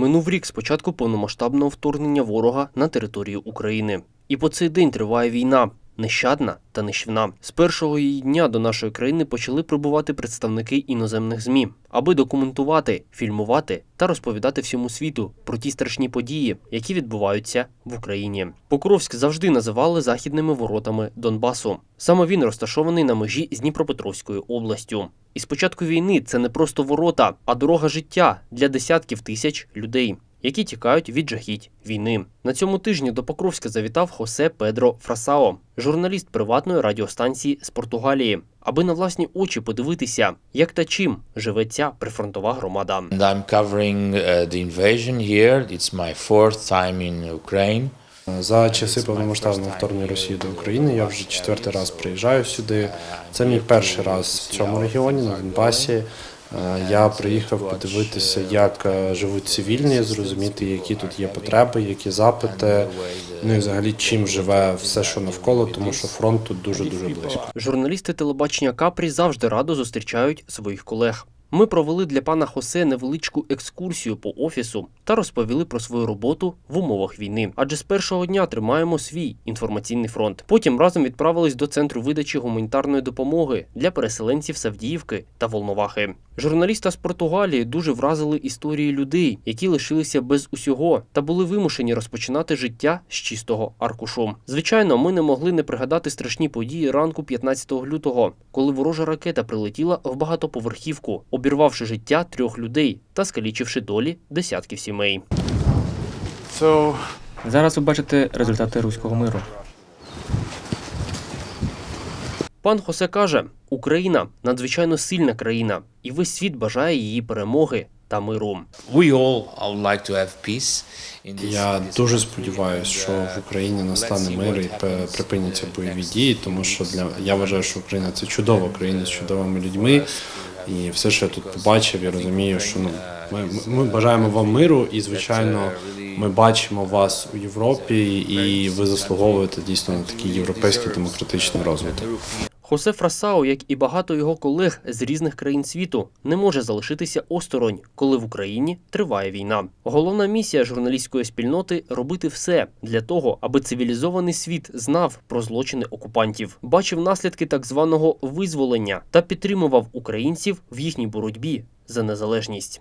Минув рік з початку повномасштабного вторгнення ворога на територію України. І по цей день триває війна. Нещадна та нищівна. З першого її дня до нашої країни почали прибувати представники іноземних ЗМІ, аби документувати, фільмувати та розповідати всьому світу про ті страшні події, які відбуваються в Україні. Покровськ завжди називали західними воротами Донбасу. Саме він розташований на межі з Дніпропетровською областю. І з початку війни це не просто ворота, а дорога життя для десятків тисяч людей, які тікають від жахіть війни. На цьому тижні до Покровська завітав Хосе Педро Фрасао, журналіст приватної радіостанції з Португалії, аби на власні очі подивитися, як та чим живе ця прифронтова громада. And I'm covering the invasion here. It's my fourth time in Ukraine. За часи повномасштабного вторгнення Росії до України я вже четвертий раз приїжджаю сюди. Це мій перший раз в цьому регіоні на Донбасі. Е, Я приїхав подивитися, як е, живуть цивільні, зрозуміти, які тут є потреби, які запити. Ну і взагалі чим живе все, що навколо, тому що фронт тут дуже дуже близько. Журналісти телебачення Капрі завжди радо зустрічають своїх колег. Ми провели для пана Хосе невеличку екскурсію по офісу та розповіли про свою роботу в умовах війни. Адже з першого дня тримаємо свій інформаційний фронт. Потім разом відправились до центру видачі гуманітарної допомоги для переселенців Савдіївки та Волновахи. Журналіста з Португалії дуже вразили історії людей, які лишилися без усього та були вимушені розпочинати життя з чистого аркушу. Звичайно, ми не могли не пригадати страшні події ранку 15 лютого, коли ворожа ракета прилетіла в багатоповерхівку, обірвавши життя трьох людей та скалічивши долі десятків сімей. So Зараз ви бачите результати руського миру. Пан Хосе каже: Україна надзвичайно сильна країна, і весь світ бажає її перемоги та миру. Я дуже сподіваюся, що в Україні настане мир і припиняться бойові дії, тому що для я вважаю, що Україна це чудова країна з чудовими людьми. І все, що я тут побачив, я розумію, що ну ми, ми- бажаємо вам миру, і звичайно, ми бачимо вас у Європі, і ви заслуговуєте дійсно на такий європейський демократичний розвиток. Хосе Фрасао, як і багато його колег з різних країн світу, не може залишитися осторонь, коли в Україні триває війна. Головна місія журналістської спільноти робити все для того, аби цивілізований світ знав про злочини окупантів, бачив наслідки так званого визволення та підтримував українців в їхній боротьбі за незалежність.